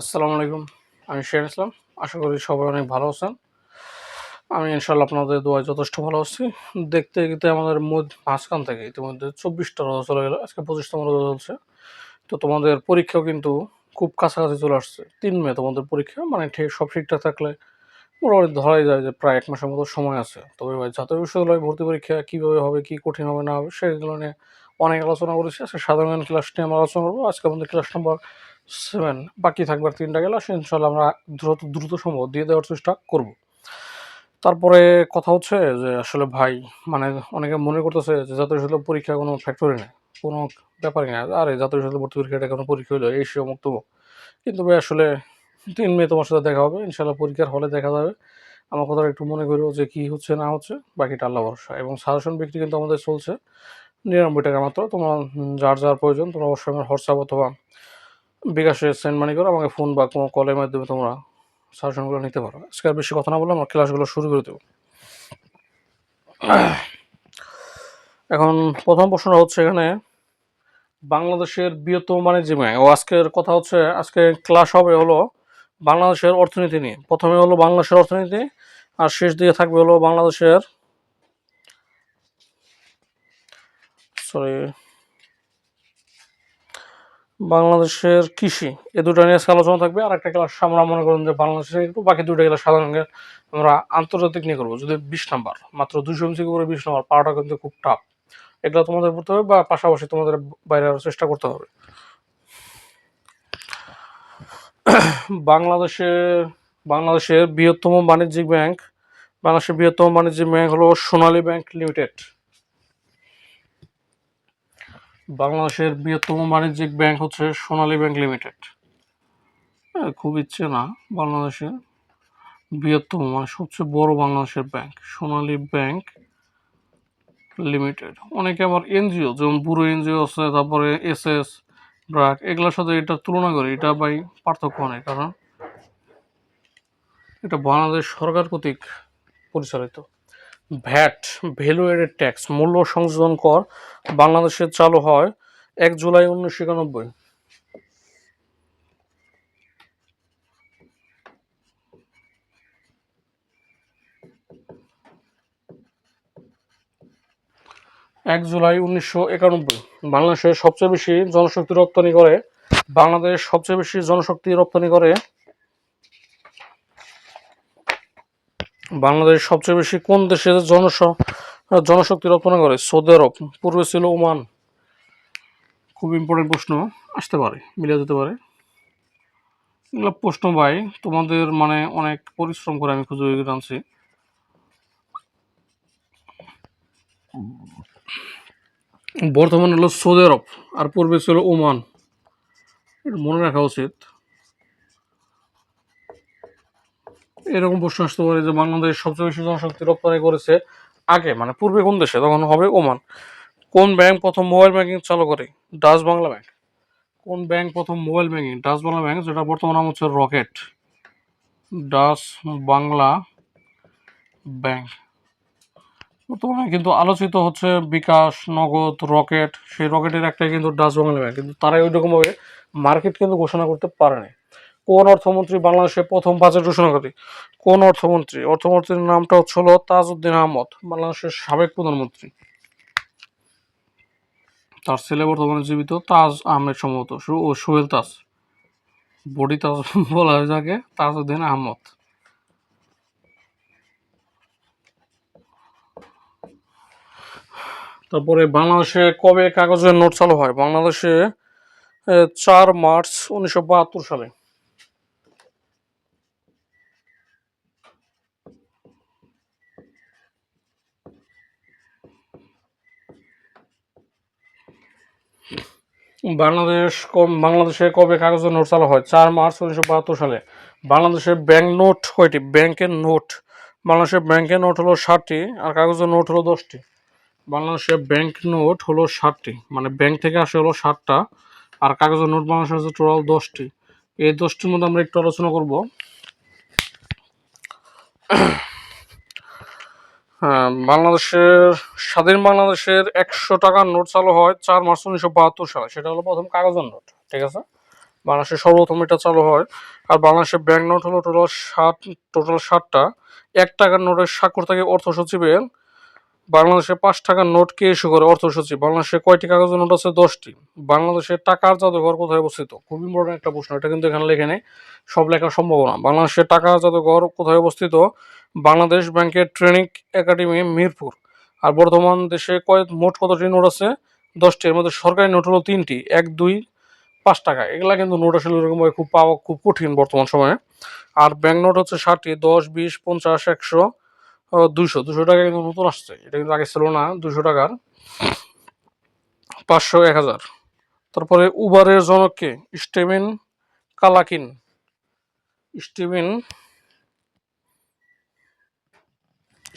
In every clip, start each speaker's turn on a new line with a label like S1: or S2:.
S1: আসসালামু আলাইকুম, আমি শের ইসলাম। আশা করি সবাই অনেক ভালো আছেন। আমি ইনশাল্লাহ আপনাদের দোয়ায় যথেষ্ট ভালো আছি। দেখতে দেখতে আমাদের মাঝখান থেকে ইতিমধ্যে চব্বিশটা রোজা চলে গেল, আজকে পঁচিশতম রোজা চলছে। তো তোমাদের পরীক্ষাও কিন্তু খুব কাছাকাছি চলে আসছে। তিন মে তোমাদের পরীক্ষা মানে ঠিক সব ঠিকঠাক থাকলে মোটামুটি ধরাই যায় যে প্রায় এক মাসের মতো সময় আছে। তবে ভাই, জাতীয় বিশ্ববিদ্যালয় ভর্তি পরীক্ষা কীভাবে হবে, কী কঠিন হবে, না হবে, সেগুলো নিয়ে অনেক আলোচনা করেছি। আজকে সাধারণ ক্লাস নিয়ে আমরা আলোচনা করব। আজকে আমাদের ক্লাস নাম্বার সেভেন, বাকি থাকবে আর তিনটা ক্লাস ইনশাল্লাহ আমরা দ্রুত দ্রুত সম্ভব দিয়ে দেওয়ার চেষ্টা করব। তারপরে কথা হচ্ছে যে আসলে ভাই মানে অনেকে মনে করতেছে যে জাতীয় বিশ্ববিদ্যালয় পরীক্ষা কোনো ফ্যাক্টরি নেই, কোনো ব্যাপারই না আরে, জাতীয় বিশ্ববিদ্যালয় ভর্তি পরীক্ষাটা কোনো পরীক্ষা হলো এই সে মুক্ত কিন্তু ভাই, আসলে তিন মে তোমার সাথে দেখা হবে, ইনশাল্লাহ পরীক্ষার হলে দেখা যাবে। আমার কথাটা একটু মনে করব যে কী হচ্ছে, না হচ্ছে, বাকিটা আল্লাহ ভরসা। এবং সাজেশন বিক্রি কিন্তু আমাদের চলছে, নিরানব্বই টাকা মাত্র, তোমার যার যার প্রয়োজন, তোমরা অবশ্যই আমার হোয়াটসঅ্যাপ অথবা বিকাশে সেন্ড মানি করে, আমাকে ফোন বা কোনো কলের মাধ্যমে তোমরা সাজেশনগুলো নিতে পারো। আজকে আর বেশি কথা না বলে আমার ক্লাসগুলো শুরু করে দেবো। এখন প্রথম প্রশ্নটা হচ্ছে এখানে, বাংলাদেশের বৃহত্তম বাণিজ্য ব্যাংক। ও আজকের কথা হচ্ছে, আজকে ক্লাস হবে হলো বাংলাদেশের অর্থনীতি নিয়ে। প্রথমে হলো বাংলাদেশের অর্থনীতি, আর শেষ দিকে থাকবে হলো বাংলাদেশের সরি বাংলাদেশের কৃষি, এ দুটো নিয়ে আজকে আলোচনা থাকবে। আর একটা ক্লাস আমরা মনে করুন যে বাংলাদেশের একটু, বাকি দুটো ক্লাস সাধারণ আমরা আন্তর্জাতিক নিয়ে করব। যদি বিশ নাম্বার, মাত্র দুশো এমসি করে বিশ নাম্বার, পাওয়াটা কিন্তু খুব টাফ এগুলো তোমাদের পড়তে হবে বা পাশাপাশি তোমাদের বাইরে আরও চেষ্টা করতে হবে। বাংলাদেশের বাংলাদেশের বৃহত্তম বাণিজ্যিক ব্যাংক, বাংলাদেশের বৃহত্তম বাণিজ্যিক ব্যাংক হলো সোনালী ব্যাংক লিমিটেড। বাংলাদেশের বৃহত্তম বাণিজ্যিক ব্যাংক হচ্ছে সোনালী ব্যাংক লিমিটেড। হ্যাঁ খুব ইচ্ছে না বাংলাদেশের বৃহত্তম মানে সবচেয়ে বড় বাংলাদেশের ব্যাংক, সোনালী ব্যাংক লিমিটেড। অনেকে আবার এনজিও, যেমন বুড়ো এনজিও আছে, তারপরে এস এস ব্রাক, এগুলোর সাথে এটা তুলনা করে, এটা ভাই পার্থক্য অনেক কারণ এটা বাংলাদেশ সরকার কর্তৃক পরিচালিত। ভ্যাট ভ্যালু এডেড ট্যাক্স মূল্য সংযোজন কর বাংলাদেশে চালু হয় এক জুলাই উনিশশো একানব্বই। এক জুলাই উনিশশো একানব্বই। বাংলাদেশের সবচেয়ে বেশি জনশক্তি রপ্তানি করে বাংলাদেশ সবচেয়ে বেশি জনশক্তি রপ্তানি করে বাংলাদেশ সবচেয়ে বেশি কোন দেশে জনস, জনশক্তি রপ্তানি করে? Saudi Arab. পূর্বে ছিল ওমান। খুব ইম্পর্টেন্ট প্রশ্ন, আসতে পারে, মিলে যেতে পারে। এগুলো প্রশ্ন ভাই, তোমাদের মানে অনেক পরিশ্রম করে আমি খুঁজে বের আনছি। বর্তমানে হলো সৌদি আরব, আর পূর্বে ছিল ওমান। এটা মনে রাখা উচিত। এরকম প্রশ্ন আসতে পারে যে বাংলাদেশ সবচেয়ে বেশি জনশক্তি রপ্তানি করেছে আগে মানে পূর্বে কোন দেশে? তখন হবে ওমান। কোন ব্যাংক প্রথম মোবাইল ব্যাংকিং চালু করে? Dutch Bangla bank. কোন ব্যাংক প্রথম mobile banking? Dutch Bangla bank, যেটা বর্তমান নাম হচ্ছে রকেট। Dutch Bangla bank. বর্তমানে কিন্তু আলোচিত হচ্ছে বিকাশ, নগদ, রকেট। সেই রকেটের একটাই কিন্তু ডাচ বাংলা ব্যাংক। কিন্তু তারাই ওই রকমভাবে মার্কেট কিন্তু ঘোষণা করতে পারেনি। কোন অর্থমন্ত্রী বাংলাদেশে প্রথম বাজেট ঘোষণা করে কোন অর্থমন্ত্রী? অর্থমন্ত্রীর নামটা হচ্ছে হলো তাজউদ্দিন আহমদ, বাংলাদেশের সাবেক প্রধানমন্ত্রী। তার ছেলে বর্তমানে জীবিত তাজ আহমেদ সম্ভবত ও সোহেল তাজ। বডি তাজ বলা হয় যাকে, তাজউদ্দিন আহমদ। তারপরে বাংলাদেশে কবে কাগজের নোট চালু হয়? বাংলাদেশে চার মার্চ উনিশশো বাহাত্তর সালে। বাংলাদেশ বাংলাদেশে কবে কাগজের নোট চালু হয়? চার মার্চ উনিশশো বাহাত্তর সালে। বাংলাদেশের ব্যাংক নোট কয়টি? ব্যাংকের নোট। বাংলাদেশের ব্যাংকের নোট হলো ষাটটি আর কাগজের নোট হলো দশটি। বাংলাদেশের ব্যাংক নোট হলো ষাটটি। মানে ব্যাংক থেকে আসে হলো ষাটটা আর কাগজের নোট বাংলাদেশের হচ্ছে টোটাল দশটি। এই দশটির মধ্যে আমরা একটু আলোচনা করব। হ্যাঁ বাংলাদেশের, স্বাধীন বাংলাদেশের একশো টাকার নোট চালু হয় চার মার্চ উনিশশো বাহাত্তর সালে। সেটা হলো প্রথম কাগজের নোট, ঠিক আছে? বাংলাদেশের সর্বপ্রথম এটা চালু হয়। আর বাংলাদেশের ব্যাংক নোট হলো টোটাল ষাট টোটাল ষাটটা। এক টাকার নোটের স্বাক্ষর থাকে অর্থ সচিবের বাংলাদেশে পাঁচ টাকার নোট কে ইস্যু করে? অর্থ সচিব, বাংলাদেশে কয়টি কাগজের নোট আছে? দশটি। বাংলাদেশের টাকার জাদুঘর কোথায় অবস্থিত? খুব ইম্পর্টেন্ট একটা প্রশ্ন, এটা কিন্তু এখানে লেখে নেই। সব লেখা সম্ভব না বাংলাদেশের টাকার জাদুঘর কোথায় অবস্থিত? বাংলাদেশ ব্যাংকের ট্রেনিং একাডেমি, মিরপুর। আর বর্তমান দেশে কয়, মোট কতটি নোট আছে? দশটি। এর মধ্যে সরকারি নোট হলো তিনটি। এক, দুই, পাঁচ টাকা। এগুলা কিন্তু নোট আসলে এরকমভাবে খুব পাওয়া খুব কঠিন বর্তমান সময়ে। আর ব্যাংক নোট হচ্ছে ষাটটি। দশ, বিশ, পঞ্চাশ, একশো। দুশো দুশো টাকা কিন্তু নতুন আসছে। এটা কিন্তু আগে ছিল না দুশো টাকার। পাঁচশো এক হাজার। তারপরে উবারের জনককে স্টেভেন কালাকিন। স্টিভেন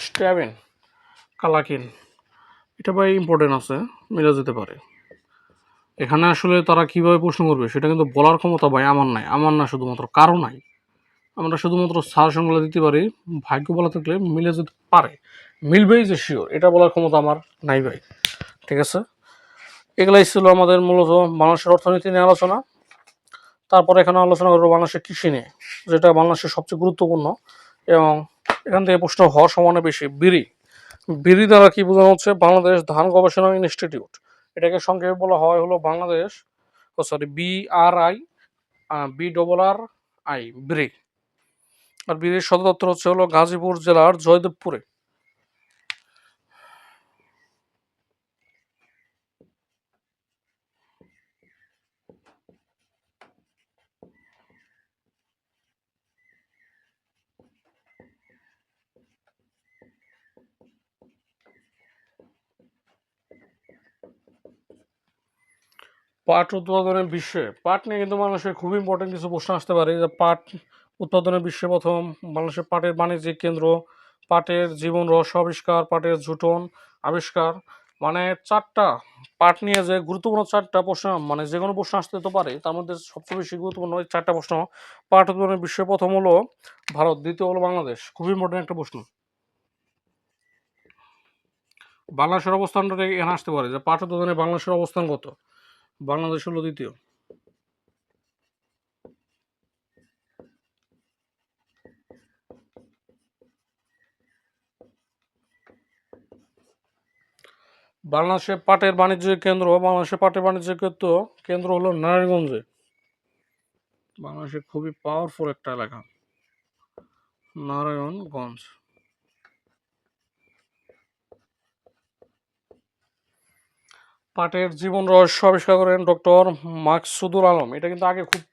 S1: স্ট্যাভেন কালাকিন। এটা ভাই ইম্পর্টেন্ট আছে, মিলে যেতে পারে। এখানে আসলে তারা কীভাবে প্রশ্ন করবে, সেটা কিন্তু বলার ক্ষমতা ভাই আমার নাই, আমার না শুধুমাত্র কারও নাই। আমরা শুধুমাত্র সাজেশনগুলো দিতে পারি ভাগ্য বলা থাকলে মিলে যেতে পারে মিলবেই যে শিওর এটা বলার ক্ষমতা আমার নাই ভাই ঠিক আছে এগুলাই ছিল আমাদের মূলত বাংলাদেশের অর্থনীতি নিয়ে আলোচনা তারপরে এখানে আলোচনা করব বাংলাদেশের কৃষি নিয়ে যেটা বাংলাদেশের সবচেয়ে গুরুত্বপূর্ণ এবং এখান থেকে প্রশ্ন হওয়ার সম্ভাবনা বেশি বিড়ি বিড়ি দ্বারা কি বোঝানো হচ্ছে বাংলাদেশ ধান গবেষণা ইনস্টিটিউট এটাকে সংক্ষেপে বলা হয় হলো Bangladesh sorry B R I B double R I বিড়ি আর বিড়ির সদর দপ্তর হচ্ছে হলো গাজীপুর জেলার জয়দেবপুরে। পাট উৎপাদনের বিশ্বে পাট নিয়ে কিন্তু মানুষের খুব ইম্পর্টেন্ট কিছু প্রশ্ন আসতে পারে। যে পাট উৎপাদনের বিশ্বে প্রথম, বাংলাদেশের পাটের বাণিজ্যিক কেন্দ্র, পাটের জীবন রহস্য আবিষ্কার, পাটের জুটন আবিষ্কার মানে চারটা পাট নিয়ে যে গুরুত্বপূর্ণ চারটা প্রশ্ন মানে যে কোনো প্রশ্ন আসতে তো পারে, তার মধ্যে সবচেয়ে বেশি গুরুত্বপূর্ণ এই চারটা প্রশ্ন। পাট উৎপাদনের বিশ্বে প্রথম হলো ভারত, দ্বিতীয় হলো বাংলাদেশ। খুব ইম্পর্টেন্ট একটা প্রশ্ন। বাংলাদেশের অবস্থানটা এখানে আসতে পারে যে পাট উৎপাদনে বাংলাদেশের অবস্থান কত? বাংলাদেশ হলো দ্বিতীয়। বাংলাদেশে পাটের বাণিজ্যিক কেন্দ্র, বাংলাদেশের পাটের বাণিজ্যিক কেন্দ্র হলো নারায়ণগঞ্জে। বাংলাদেশে খুবই পাওয়ারফুল একটা এলাকা, নারায়ণগঞ্জ। পাটের জীবন রহস্য আবিষ্কার করেন ডক্টর মাকসুদুল আলম। এটা কিন্তু আগে খুব,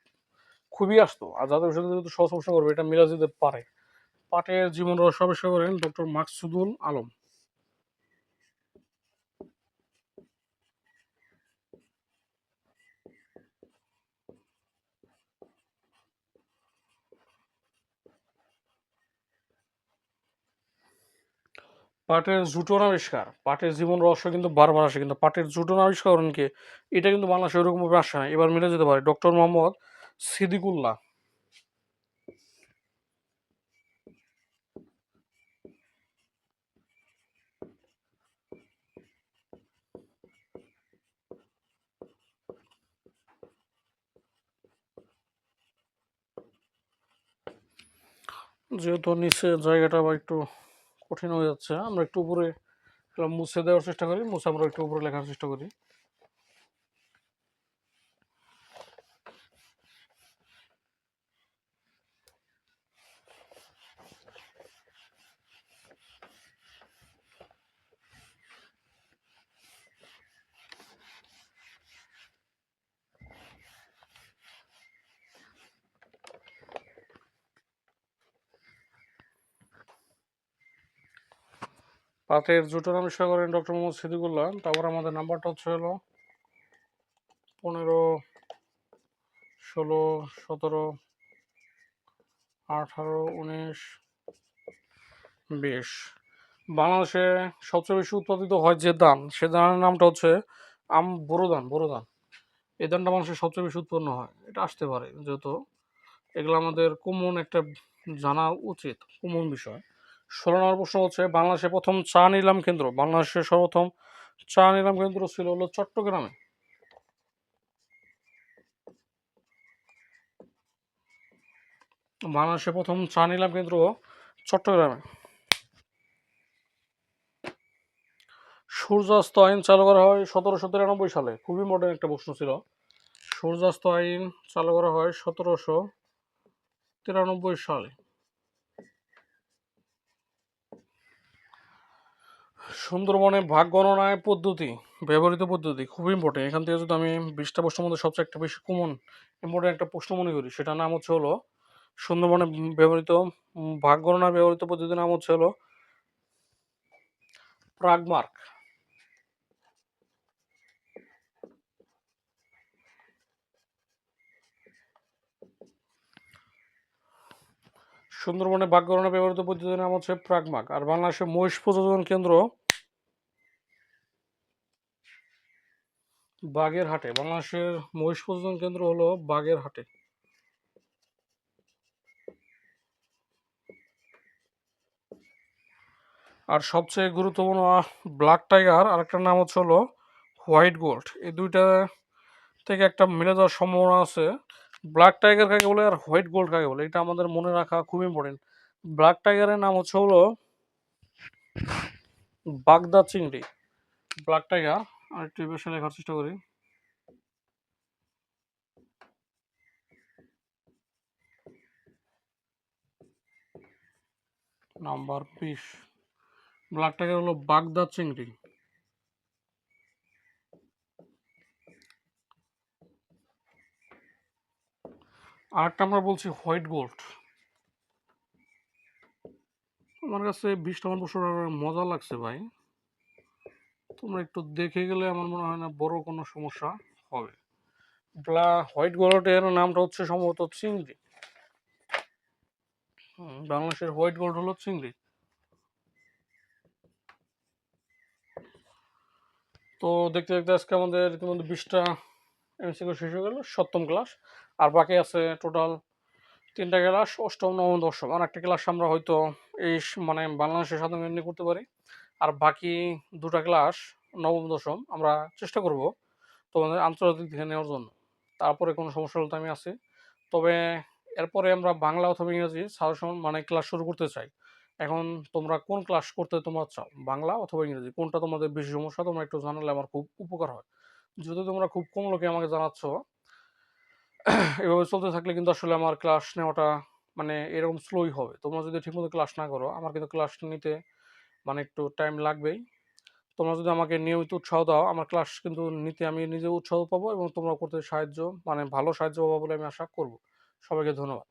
S1: খুবই আসতো, আর যাদের সাথে যেহেতু সহজ করবে, এটা মিলা যেতে পারে। পাটের জীবন রহস্য আবিষ্কার করেন ডক্টর মাকসুদুল আলম। পাটের জুটন আবিষ্কার। পাটের জীবন রহস্য কিন্তু বারবার আসে, কিন্তু পাটের জুটন আবিষ্কার করেন কে? এটা কিন্তু বাংলাদেশে ওরকমভাবে আসে না। এবার মিলে যেতে পারে। ডক্টর মোহাম্মদ সিদ্দিকুল্লাহ। যেহেতু নিচে জায়গাটা আবার একটু কঠিন হয়ে যাচ্ছে। আমরা একটু উপরে মুছে দেওয়ার চেষ্টা করি, মুছে আমরা একটু উপরে লেখার চেষ্টা করি। পাতের জুটোর আবিষ্কার করেন ডক্টর মোহাম্মদ সিদ্দিকুল্লাহ। তারপর আমাদের নাম্বারটা হচ্ছে হলো পনেরো ষোলো সতেরো আঠারো উনিশ বিশ। বাংলাদেশে সবচেয়ে বেশি উৎপাদিত হয় যে ধান, সে ধানের নামটা হচ্ছে আম বোরো ধান বোরো ধান এই ধানটা মানুষের সবচেয়ে বেশি উৎপন্ন হয়। এটা আসতে পারে যেহেতু এগুলো আমাদের কমন একটা জানা উচিত কমন বিষয়। ষোলো নম্বর প্রশ্ন হচ্ছে, বাংলাদেশে প্রথম চা নিলাম কেন্দ্র। বাংলাদেশের সর্বপ্রথম চা নিলাম কেন্দ্র ছিল হলো চট্টগ্রামে। বাংলাদেশে প্রথম চা নিলাম কেন্দ্র চট্টগ্রামে। সূর্যাস্ত আইন চালু করা হয় সতেরোশো তিরানব্বই সালে। খুবই মডার্ন একটা প্রশ্ন ছিল। সূর্যাস্ত আইন চালু করা হয় সতেরোশো তিরানব্বই সালে। সুন্দরবনে ভাগ গণনায় পদ্ধতি, ব্যবহৃত পদ্ধতি খুবই ইম্পর্টেন্ট এখান থেকে যদি আমি বিশটা প্রশ্নের মধ্যে সবচেয়ে একটা বেশি কমন ইম্পর্টেন্ট একটা প্রশ্ন মনে করি, সেটার নাম হচ্ছে হলো, সুন্দরবনে ব্যবহৃত ভাগ গণনায় ব্যবহৃত পদ্ধতির নাম হচ্ছে হলো, প্রাগমার্ক। সুন্দরবনে বাঘ গণনা ব্যবহৃত পদ্ধতির নাম হচ্ছে প্রাগমার্ক। আর বাংলাদেশের মহিষ প্রযোজন কেন্দ্র বাগের হাটে বাংলাদেশের মহিষ প্রযোজন কেন্দ্র হলো বাগের হাটে আর সবচেয়ে গুরুত্বপূর্ণ ব্ল্যাক টাইগার আর একটা নাম হচ্ছে হলো হোয়াইট গোল্ড। এই দুইটা থেকে একটা মিলে যাওয়ার সম্ভাবনা আছে। ব্ল্যাক টাইগার কাকে বলে আর হোয়াইট গোল্ড কাকে বলে, এটা আমাদের মনে রাখা খুব ইম্পর্টেন্ট ব্ল্যাক টাইগারের নাম হচ্ছে হলো বাগদা চিংড়ি। ব্ল্যাক টাইগার আর একটু এই লেখার চেষ্টা করি। নাম্বার বিশ। ব্ল্যাক টাইগার হলো বাগদা চিংড়ি। আরেকটা আমরা বলছি হোয়াইট গোল্ড। আমার কাছে বিশটা আমার বছর মজা লাগছে ভাই। তোমরা একটু দেখে গেলে আমার মনে হয় না বড় কোনো সমস্যা হবে। ব্লা, হোয়াইট গোল্ডের নামটা হচ্ছে সম্ভবত চিংড়ি। বাংলাদেশের হোয়াইট গোল্ড হলো চিংড়ি। তো দেখতে দেখতে আজকে আমাদের ইতিমধ্যে বিশটা এমসিকিউ শেষ হয়ে গেল, সপ্তম ক্লাস। আর বাকি আছে টোটাল তিনটা ক্লাস, অষ্টম, নবম, দশম। আর একটা ক্লাস আমরা হয়তো এই মানে বাংলাদেশের সাধারণ করতে পারি। আর বাকি দুটা ক্লাস নবম, দশম আমরা চেষ্টা করব তোমাদের আন্তর্জাতিক দিকে নেওয়ার জন্য। তারপরে কোনো সমস্যা হলে তো আমি আছি। তবে এরপরে আমরা বাংলা অথবা ইংরেজি সাজেশন মানে ক্লাস শুরু করতে চাই। এখন তোমরা কোন ক্লাস করতে তোমরা চাও? বাংলা অথবা ইংরেজি? কোনটা তোমাদের বেশি সমস্যা? তোমরা একটু জানালে আমার খুব উপকার হয়। যদি তোমরা খুব কম লোকে আমাকে জানাচ্ছ, এভাবে চলতে থাকলে কিন্তু আসলে আমার ক্লাস নেওয়াটা মানে এরকম স্লোই হবে। তোমরা যদি ঠিকমতো ক্লাস না করো, আমার কিন্তু ক্লাস নিতে মানে একটু টাইম লাগবেই। তোমরা যদি আমাকে নিয়মিত উৎসাহ দাও, আমার ক্লাস কিন্তু নিতে আমি নিজে উৎসাহ পাবো এবং তোমরা করতে সাহায্য মানে ভালো সাহায্য পাবো বলে আমি আশা করব। সবাইকে ধন্যবাদ।